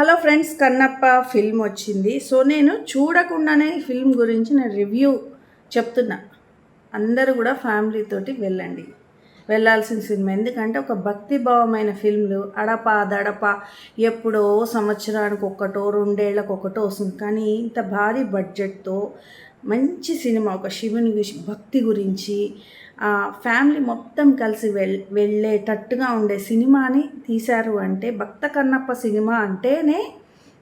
Hello friends Kannappa film వచ్చింది. So నేను చూడకుండానే ఫిల్మ్ గురించి నేను రివ్యూ చెప్తున్నా. అందరూ కూడా ఫ్యామిలీతోటి వెళ్ళండి. వెళ్ళాల్సిన సినిమా. ఎందుకంటే ఒక భక్తిభావమైన ఫిల్మ్లు అడప దడప ఎప్పుడో సంవత్సరానికి ఒకటో రెండేళ్ళకు ఒకటో వస్తుంది. కానీ ఇంత భారీ బడ్జెట్తో మంచి సినిమా ఒక శివుని భక్తి గురించి ఫ్యామిలీ మొత్తం కలిసి వెళ్ వెళ్ళేటట్టుగా ఉండే సినిమాని తీశారు అంటే భక్త కన్నప్ప సినిమా అంటేనే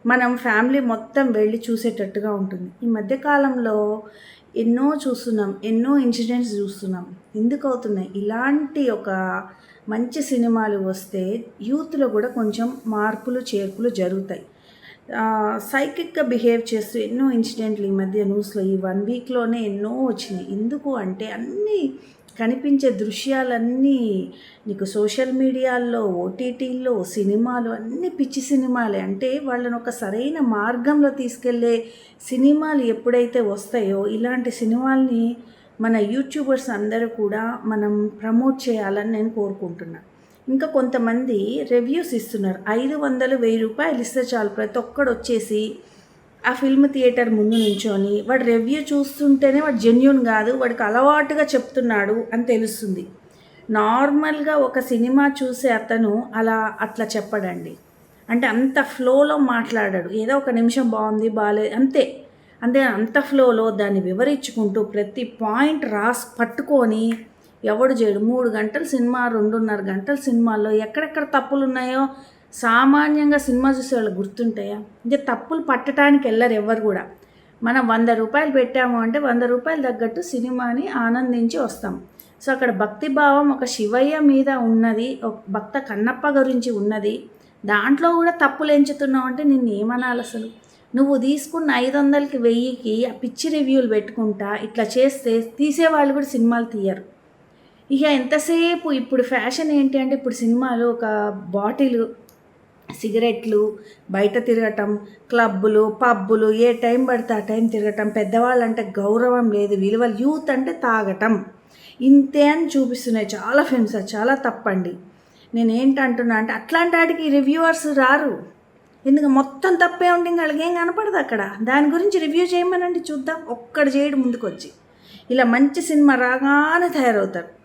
మనం ఫ్యామిలీ మొత్తం వెళ్ళి చూసేటట్టుగా ఉంటుంది. ఈ మధ్యకాలంలో ఎన్నో చూస్తున్నాం ఎన్నో ఇన్సిడెంట్స్ చూస్తున్నాం. ఎందుకు అవుతున్నాయి ఇలాంటి ఒక మంచి సినిమాలు వస్తే యూత్లో కూడా కొంచెం మార్పులు చేర్పులు జరుగుతాయి. సైకిక్గా బిహేవ్ చేస్తూ ఎన్నో ఇన్సిడెంట్లు ఈ మధ్య న్యూస్లో ఈ వన్ వీక్లోనే ఎన్నో వచ్చినాయి. ఎందుకు అంటే అన్నీ కనిపించే దృశ్యాలన్నీ నీకు సోషల్ మీడియాల్లో ఓటీటీల్లో సినిమాలు అన్ని పిచ్చి సినిమాలే. అంటే వాళ్ళని ఒక సరైన మార్గంలో తీసుకెళ్ళే సినిమాలు ఎప్పుడైతే వస్తాయో ఇలాంటి సినిమాల్ని మన యూట్యూబర్స్ అందరూ కూడా మనం ప్రమోట్ చేయాలని నేను కోరుకుంటున్నాను ఇంకా కొంతమంది రివ్యూస్ ఇస్తున్నారు. ఐదు వందలు వెయ్యి రూపాయలు ఇస్తే చాలు ప్రతి ఒక్కడు వచ్చేసి ఆ ఫిల్మ్ థియేటర్ ముందు నుంచొని వాడు రివ్యూ చూస్తుంటేనే వాడు జెన్యున్ కాదు వాడికి అలవాటుగా చెప్తున్నాడు అని తెలుస్తుంది. నార్మల్గా ఒక సినిమా చూసే అతను అలా అట్లా చెప్పడండి. అంటే అంత ఫ్లోలో మాట్లాడాడు. ఏదో ఒక నిమిషం బాగుంది బాగాలేదు అంతే. అంతే అంత ఫ్లోలో దాన్ని వివరించుకుంటూ ప్రతి పాయింట్ రాసి పట్టుకొని ఎవడు చేయడు. మూడు గంటల సినిమా రెండున్నర గంటల సినిమాల్లో ఎక్కడెక్కడ తప్పులు ఉన్నాయో సామాన్యంగా సినిమా చూసే వాళ్ళు గుర్తుంటాయా? ఇంకా తప్పులు పట్టడానికి వెళ్ళరు ఎవరు కూడా. మనం వంద రూపాయలు పెట్టాము అంటే వంద రూపాయలు తగ్గట్టు సినిమాని ఆనందించి వస్తాం. సో అక్కడ భక్తి భావం ఒక శివయ్య మీద ఉన్నది ఒక భక్త కన్నప్ప గురించి ఉన్నది. దాంట్లో కూడా తప్పులు ఎంచుతున్నావు అంటే నిన్ను ఏమనాలి అసలు? నువ్వు తీసుకున్న ఐదు వందలకి వెయ్యికి ఆ పిచ్చి రివ్యూలు పెట్టుకుంటా ఇట్లా చేస్తే తీసేవాళ్ళు కూడా సినిమాలు తీయరు. ఇక ఎంతసేపు ఇప్పుడు ఫ్యాషన్ ఏంటి అంటే ఇప్పుడు సినిమాలు ఒక బాటిల్ సిగరెట్లు బయట తిరగటం క్లబ్బులు పబ్బులు ఏ టైం పడితే ఆ టైం తిరగటం పెద్దవాళ్ళు అంటే గౌరవం లేదు విలువలు యూత్ అంటే తాగటం. ఇంతే అని చూపిస్తున్నాయి చాలా ఫేమస్ అది చాలా తప్పండి. నేను ఏంటంటున్నా అంటే అట్లాంటి వాటికి రివ్యూవర్స్ రారు. ఎందుకు? మొత్తం తప్పే ఉండి ఇంకా వాళ్ళకి ఏం కనపడదు అక్కడ. దాని గురించి రివ్యూ చేయమనండి చూద్దాం. ఒక్కడ చేయడం ముందుకు వచ్చి ఇలా మంచి సినిమా రాగానే తయారవుతారు.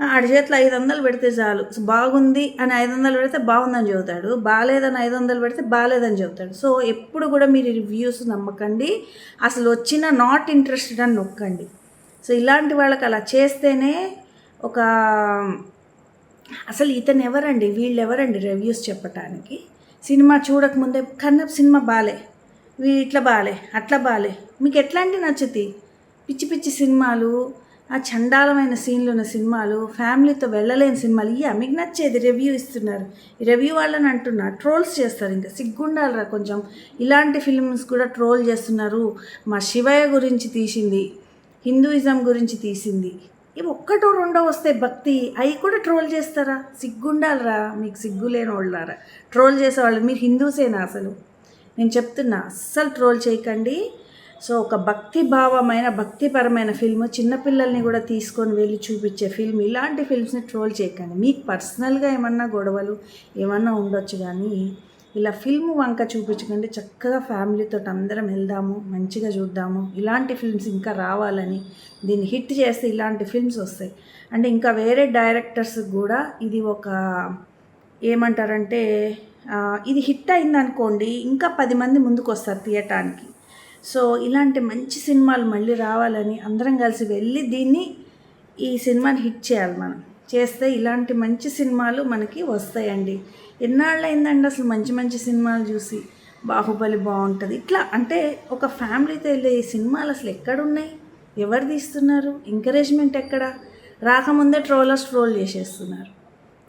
ఆడి చేతిలో ఐదు వందలు పెడితే చాలు. బాగుంది అని ఐదు వందలు పెడితే బాగుందని చెబుతాడు. బాగాలేదని ఐదు వందలు పెడితే బాగాలేదని చెబుతాడు. సో ఎప్పుడు కూడా మీరు రివ్యూస్ నమ్మకండి. అసలు వచ్చిన నాట్ ఇంట్రెస్టెడ్ అని నొక్కండి. సో ఇలాంటి వాళ్ళకి అలా చేస్తేనే ఒక అసలు ఇతను ఎవరండి? వీళ్ళు ఎవరండి రివ్యూస్ చెప్పటానికి? సినిమా చూడకముందే కన్నప్ సినిమా బాలే. వీ ఇట్లా బాలే అట్లా బాలే. మీకు ఎట్లాంటి నచ్చుతాయి పిచ్చి పిచ్చి సినిమాలు ఆ చండాలమైన సీన్లు ఉన్న సినిమాలు ఫ్యామిలీతో వెళ్ళలేని సినిమాలు ఇయ్యా మీకు నచ్చేది రివ్యూ ఇస్తున్నారు. ఈ రివ్యూ వాళ్ళని అంటున్నారు. ట్రోల్స్ చేస్తారు ఇంకా. సిగ్గుండాలరా కొంచెం. ఇలాంటి ఫిల్మ్స్ కూడా ట్రోల్ చేస్తున్నారు. మా శివయ్య గురించి తీసింది. హిందూయిజం గురించి తీసింది. ఇవి ఒక్కటో రెండో వస్తే భక్తి. అవి కూడా ట్రోల్ చేస్తారా? సిగ్గుండాలరా. మీకు సిగ్గు లేని వాళ్ళారా ట్రోల్ చేసేవాళ్ళు మీరు హిందూసేనా అసలు? నేను చెప్తున్నా అస్సలు ట్రోల్ చేయకండి. సో ఒక భక్తి భావమైన భక్తిపరమైన ఫిల్మ్ చిన్నపిల్లల్ని కూడా తీసుకొని వెళ్ళి చూపించే ఫిల్మ్ ఇలాంటి ఫిల్మ్స్ని ట్రోల్ చేయకండి. మీకు పర్సనల్గా ఏమన్నా గొడవలు ఏమన్నా ఉండొచ్చు కానీ ఇలా ఫిల్మ్ వంక చూపించకండి. చక్కగా ఫ్యామిలీతో అందరం వెళ్దాము మంచిగా చూద్దాము. ఇలాంటి ఫిల్మ్స్ ఇంకా రావాలని దీన్ని హిట్ చేస్తే ఇలాంటి ఫిల్మ్స్ వస్తాయి. అంటే ఇంకా వేరే డైరెక్టర్స్ కూడా ఇది ఒక ఏమంటారంటే ఇది హిట్ అయిందనుకోండి ఇంకా పది మంది ముందుకు వస్తారు తీయటానికి సో ఇలాంటి మంచి సినిమాలు మళ్ళీ రావాలని అందరం కలిసి వెళ్ళి దీన్ని ఈ సినిమాని హిట్ చేయాలి మనం. చేస్తే ఇలాంటి మంచి సినిమాలు మనకి వస్తాయండి. ఎన్నాళ్ళైందండి అసలు మంచి మంచి సినిమాలు చూసి? బాహుబలి బాగుంటుంది. ఇట్లా అంటే ఒక ఫ్యామిలీతో వెళ్ళే ఈ సినిమాలు అసలు ఎక్కడున్నాయి? ఎవరు తీస్తున్నారు? ఎంకరేజ్మెంట్ ఎక్కడ? రాకముందే ట్రోలర్స్ ట్రోల్ చేసేస్తున్నారు.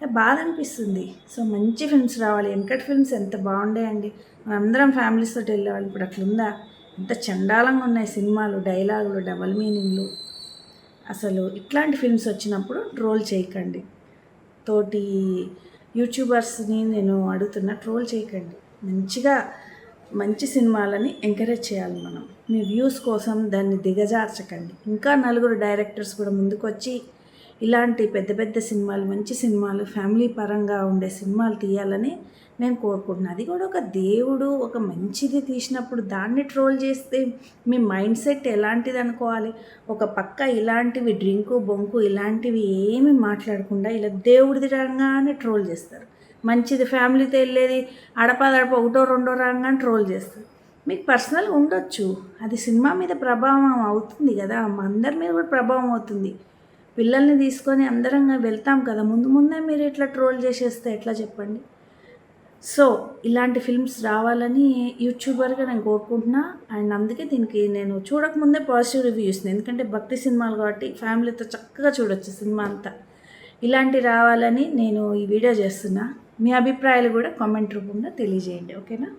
బాధ అనిపిస్తుంది. సో మంచి ఫిల్మ్స్ రావాలి. వెనకటి ఫిల్మ్స్ ఎంత బాగుండేయండి. మనందరం ఫ్యామిలీస్ తోటి వెళ్ళేవాళ్ళు ఇప్పుడు అట్లుందా? ఎంత చండాలంగా ఉన్నాయి సినిమాలు డైలాగులు డబల్ మీనింగ్లు. అసలు ఇట్లాంటి ఫిల్మ్స్ వచ్చినప్పుడు ట్రోల్ చేయకండి. తోటి యూట్యూబర్స్ని నేను అడుగుతున్నా ట్రోల్ చేయకండి. మంచిగా మంచి సినిమాలని ఎంకరేజ్ చేయాలి మనం. మీ వ్యూస్ కోసం దాన్ని దిగజార్చకండి. ఇంకా నలుగురు డైరెక్టర్స్ కూడా ముందుకు వచ్చి ఇలాంటి పెద్ద పెద్ద సినిమాలు మంచి సినిమాలు ఫ్యామిలీ పరంగా ఉండే సినిమాలు తీయాలని నేను కోరుకుంటున్నాను అది కూడా ఒక దేవుడు ఒక మంచిది తీసినప్పుడు దాన్ని ట్రోల్ చేస్తే మీ మైండ్ సెట్ ఎలాంటిది అనుకోవాలి? ఒక పక్క ఇలాంటివి డ్రింకు బొంకు ఇలాంటివి ఏమి మాట్లాడకుండా ఇలా దేవుడిది రంగానే ట్రోల్ చేస్తారు. మంచిది ఫ్యామిలీతో వెళ్ళేది అడపదడప ఒకటో రెండో రంగానే ట్రోల్ చేస్తారు. మీకు పర్సనల్గా ఉండొచ్చు. అది సినిమా మీద ప్రభావం అవుతుంది కదా. మా అందరి మీద కూడా ప్రభావం అవుతుంది. పిల్లల్ని తీసుకొని అందరం వెళ్తాం కదా. ముందు ముందే మీరు ఇట్లా ట్రోల్ చేసేస్తే ఎట్లా చెప్పండి? సో ఇలాంటి ఫిల్మ్స్ రావాలని యూట్యూబర్గా నేను కోరుకుంటున్నా. అండ్ అందుకే దీనికి నేను చూడకముందే పాజిటివ్ రివ్యూ ఇస్తున్నాను ఎందుకంటే భక్తి సినిమాలు కాబట్టి ఫ్యామిలీతో చక్కగా చూడొచ్చు సినిమా అంతా. ఇలాంటి రావాలని నేను ఈ వీడియో చేస్తున్నా. మీ అభిప్రాయాలు కూడా కామెంట్ రూపంలో తెలియజేయండి. ఓకేనా?